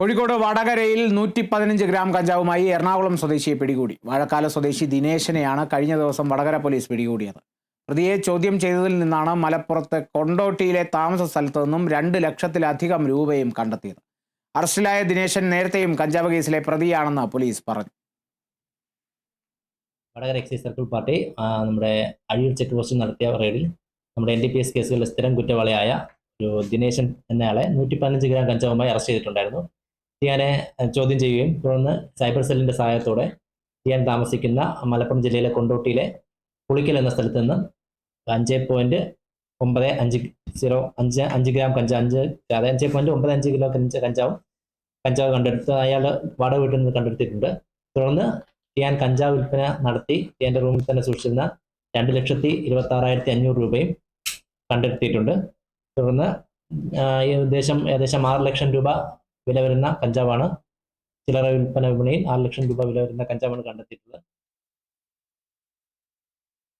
കോഴിക്കോട് വടകരയിൽ നൂറ്റി പതിനഞ്ച് ഗ്രാം കഞ്ചാവുമായി എറണാകുളം സ്വദേശിയെ പിടികൂടി. വാഴക്കാല സ്വദേശി ദിനേശനെയാണ് കഴിഞ്ഞ ദിവസം വടകര പോലീസ് പിടികൂടിയത്. പ്രതിയെ ചോദ്യം ചെയ്തതിൽ നിന്നാണ് മലപ്പുറത്ത് കൊണ്ടോട്ടിയിലെ താമസ സ്ഥലത്തു നിന്നും രണ്ട് ലക്ഷത്തിലധികം രൂപയും കണ്ടെത്തിയത്. അറസ്റ്റിലായ ദിനേശൻ നേരത്തെയും കഞ്ചാവ് കേസിലെ പ്രതിയാണെന്ന് പോലീസ് പറഞ്ഞു. വടകര എക്സൈസ് സർക്കിൾ പാർട്ടി നമ്മുടെ അഴിയൂർ ചെക്ക് പോസ്റ്റ് നടത്തിയ റെയ്ഡിൽ നമ്മുടെ എൻ ഡി പി എസ് കേസുകളിലെ സ്ഥിരം കുറ്റവാളിയായ ഒരു ദിനേശൻ എന്നയാളെ നൂറ്റി പതിനഞ്ച് ഗ്രാം കഞ്ചാവുമായി അറസ്റ്റ് ചെയ്തിട്ടുണ്ടായിരുന്നു. ടിയാനെ ചോദ്യം ചെയ്യുകയും തുടർന്ന് സൈബർ സെല്ലിന്റെ സഹായത്തോടെ ടിയാൻ താമസിക്കുന്ന മലപ്പുറം ജില്ലയിലെ കൊണ്ടോട്ടിയിലെ പുളിക്കൽ എന്ന സ്ഥലത്ത് നിന്ന് അഞ്ച് പോയിന്റ് ഒമ്പത് അഞ്ച് സീറോ അഞ്ച് അഞ്ച് ഗ്രാം കഞ്ചാവ് അഞ്ച് അതായത് അഞ്ച് പോയിന്റ് ഒമ്പത് അഞ്ച് കിലോ കഞ്ച കഞ്ചാവും കഞ്ചാവ് കണ്ടെടുത്ത് അയാൾ വാടക വീട്ടിൽ നിന്ന് കണ്ടെടുത്തിട്ടുണ്ട്. തുടർന്ന് ടിയാൻ കഞ്ചാവ് വിൽപ്പന നടത്തി ടിയാന്റെ റൂമിൽ തന്നെ സൂക്ഷിച്ചിരുന്ന രണ്ട് ലക്ഷത്തി ഇരുപത്തി ആറായിരത്തി അഞ്ഞൂറ് രൂപയും കണ്ടെത്തിയിട്ടുണ്ട്. തുടർന്ന് ഈ ഉദ്ദേശം ഏകദേശം ആറ് ലക്ഷം രൂപ വില വരുന്ന കഞ്ചാവാണ്. ചില്ലറ വിൽപ്പന വിപണിയിൽ ആറ് ലക്ഷം രൂപ വില വരുന്ന കഞ്ചാവാണ് കണ്ടെത്തിയിട്ടുള്ളത്.